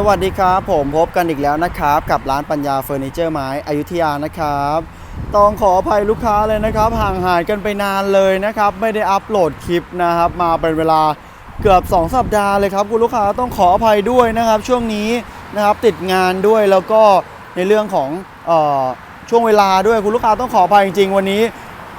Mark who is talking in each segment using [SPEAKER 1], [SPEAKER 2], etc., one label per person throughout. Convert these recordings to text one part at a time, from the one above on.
[SPEAKER 1] สวัสดีครับ ผมพบกันอีกแล้วนะครับ กับร้านปัญญาเฟอร์นิเจอร์ไม้อยุธยานะครับต้องขออภัยลูกค้าเลยนะครับ ห่างหายกันไปนานเลยนะครับ ไม่ได้อัปโหลดคลิปนะครับ มาเป็นเวลาเกือบ 2 สัปดาห์เลยครับคุณลูกค้าต้องขออภัยด้วยนะครับ ช่วงนี้นะครับติดงานด้วยแล้วก็ในเรื่องของเออช่วงเวลาด้วยคุณลูกค้าต้องขออภัยจริงๆ วันนี้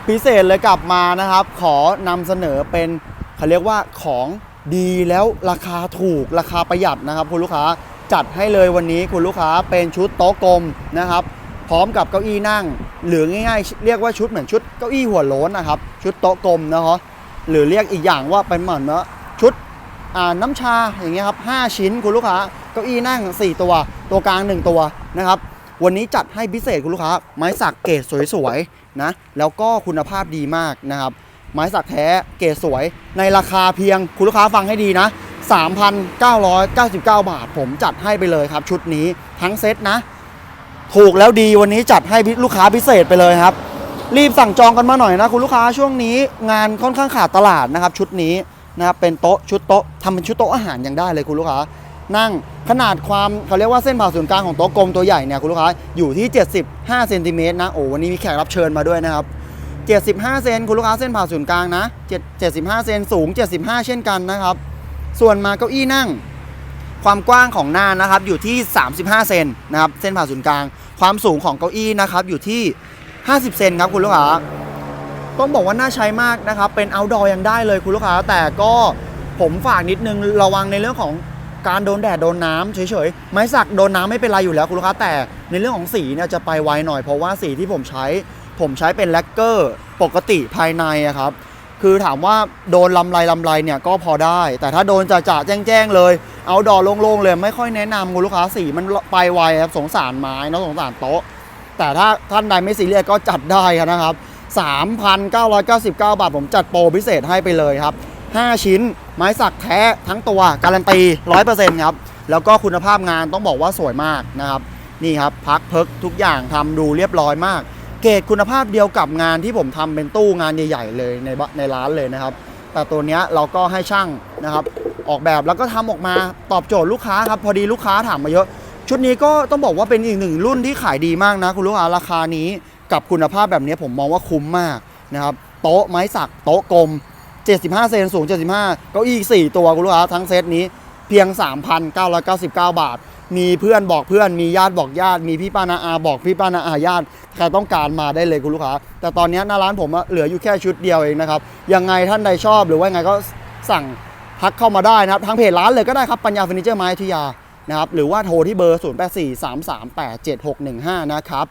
[SPEAKER 1] พิเศษเลยกลับมานะครับ ขอนำเสนอเป็นเขาเรียกว่าของดีแล้วราคาถูกราคาประหยัดนะครับคุณลูกค้า จัดให้เลยวันนี้คุณลูกค้าเป็นชุดโต๊ะกลมนะครับ พร้อมกับเก้าอี้นั่ง หรือง่ายๆ เรียกว่าชุดเหมือนชุดเก้าอี้หัวโล้นนะครับ ชุดโต๊ะกลมนะฮะหรือเรียกอีกอย่างว่าเป็นเหมือนว่าชุดน้ำชาอย่างเงี้ยครับ5ชิ้นคุณลูกค้าเก้าอี้นั่ง 4 ตัว ตัวกลาง 1 ตัวนะครับวันนี้จัดให้พิเศษคุณลูกค้า ไม้สักเกรดสวยๆนะแล้วก็คุณภาพดีมากนะครับ ไม้สักแท้เกรดสวย ในราคาเพียงคุณลูกค้าฟังให้ดีนะ 3,999 บาท ผมจัดให้ไปเลยครับ ชุดนี้ทั้งเซ็ตนะ ถูกแล้วดีวันนี้จัดให้ลูกค้าพิเศษไปเลยครับ รีบสั่งจองกันมาหน่อยนะ คุณลูกค้าช่วงนี้งานค่อนข้างขาดตลาดนะครับ ชุดนี้นะครับเป็นโต๊ะชุดโต๊ะทำเป็นชุดโต๊ะอาหารยังได้เลยคุณลูกค้า นั่งขนาดความเขาเรียกว่าเส้นผ่าศูนย์กลางของโต๊ะกลมตัวใหญ่เนี่ยคุณลูกค้าอยู่ที่ 75เซนติเมตรนะโอ้วันนี้มีแขกรับเชิญมาด้วยนะครับ75 เซนคุณลูกค้าเส้นผ่าศูนย์กลางนะ7 75 เซนสูง 75 เช่นกันนะครับ ส่วนมาเก้าอี้นั่ง ความกว้างของหน้านะครับอยู่ที่ 35 เซนนะครับเส้นผ่าศูนย์กลาง ความสูงของเก้าอี้นะครับอยู่ที่ 50 เซนครับคุณลูกค้าต้องบอกว่าน่าใช้มากนะครับเป็น outdoor ยังได้เลยคุณลูกค้า แต่ก็ผมฝากนิดนึงระวังในเรื่องของการโดนแดดโดนน้ำเฉยๆ ไม้สักโดนน้ำไม่เป็นไรอยู่แล้วคุณลูกค้า แต่ในเรื่องของสีเนี่ยจะไปไวหน่อยเพราะว่าสีที่ผมใช้ ผมใช้เป็นแลกเกอร์ปกติภายในครับ คือถามว่าโดนลำไรลำไรเนี่ยก็พอได้ แต่ถ้าโดนจะจะแจ้งๆเลย เอาดอโล่งๆเลยไม่ค่อยแนะนำคุณลูกค้าสีมันไปไวครับสงสารไม้นะสงสารโต๊ะ แต่ถ้าท่านใดไม่ซีเรียสก็จัดได้ครับนะครับ 3,999 บาทผมจัดโปรพิเศษให้ไปเลยครับ 5 ชิ้นไม้สักแท้ทั้งตัวการันตี 100%ครับ แล้วก็คุณภาพงานต้องบอกว่าสวยมากนะครับ นี่ครับพักเพิกทุกอย่างทำดูเรียบร้อยมาก เกรดคุณภาพเดียวกับงานที่ผมทำเป็นตู้งานใหญ่ๆเลยในบในร้านเลยนะครับ แต่ตัวนี้เราก็ให้ช่างนะครับ ออกแบบแล้วก็ทำออกมาตอบโจทย์ลูกค้าครับพอดีลูกค้าถามมาเยอะ ชุดนี้ก็ต้องบอกว่าเป็นอีกหนึ่งรุ่นที่ขายดีมากนะคุณลูกค้าราคานี้กับคุณภาพแบบนี้ผมมองว่าคุ้มมากนะครับโต๊ะไม้สักโต๊ะกลม 75 เซนสูง 75 เก้าอี้4ตัวคุณลูกค้าทั้งเซตนี้เพียง 3,999 บาท มีเพื่อนบอกเพื่อนมีญาติบอกญาติ มีพี่ป้านาอาบอกพี่ป้านาอาญาติใครต้องการมาได้เลยคุณลูกค้า แต่ตอนนี้หน้าร้านผมเหลืออยู่แค่ชุดเดียวเองนะครับยังไงท่านใดชอบหรือว่าไงก็สั่งทักเข้ามาได้นะครับทางเพจร้านเลยก็ได้ครับปัญญาเฟอร์นิเจอร์ไม้อยุยานะครับหรือว่าโทรที่เบอร์ 0843387615 นะครับ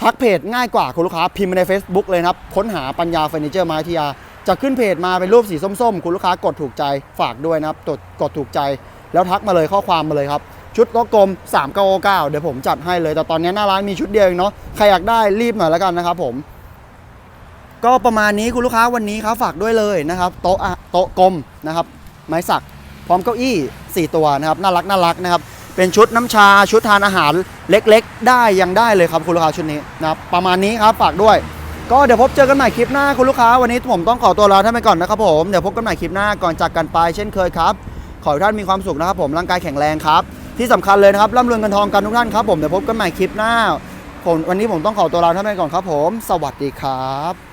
[SPEAKER 1] ทักเพจง่ายกว่าคุณลูกค้าพิมพ์ใน Facebook เลยนะครับ ค้นหาปัญญาเฟอร์นิเจอร์ไม้อยุยาจะขึ้นเพจมาเป็นรูปสีส้มๆ คุณลูกค้ากดถูกใจฝากด้วยนะครับกดถูกใจ แล้วทักมาเลยข้อความมาเลยครับ ชุดโต๊ะกลม399 เดี๋ยวผมจัดให้เลย แต่ตอนนี้หน้าร้านมีชุดเดียวเองเนาะ ใครอยากได้รีบหน่อยแล้วกันนะครับผม ก็ประมาณนี้คุณลูกค้าวันนี้ครับฝากด้วยเลยนะครับ โต๊ะโต๊ะกลมนะครับ ไม้สัก พร้อมเก้าอี้ 4 ตัวนะครับ น่ารักน่ารักนะครับ เป็นชุดน้ำชา ชุดทานอาหารเล็ก ๆ ได้ยังได้เลยครับคุณลูกค้าชุดนี้นะครับประมาณนี้ครับฝากด้วย ก็เดี๋ยวพบเจอกันใหม่คลิปหน้าคุณลูกค้าวันนี้ผมต้องขอตัวลาท่านไปก่อนนะครับผมเดี๋ยวพบกันใหม่คลิปหน้าก่อนจากกันไปเช่นเคยครับขอให้ท่านมีความสุขนะครับผมร่างกายแข็งแรงครับ ที่สำคัญเลยนะครับร่ำรวยเงินทองกันทุกท่านครับผมเดี๋ยวพบกันใหม่คลิปหน้าผมวันนี้ผมต้องขอตัวลาท่านไปก่อนครับผม สวัสดีครับ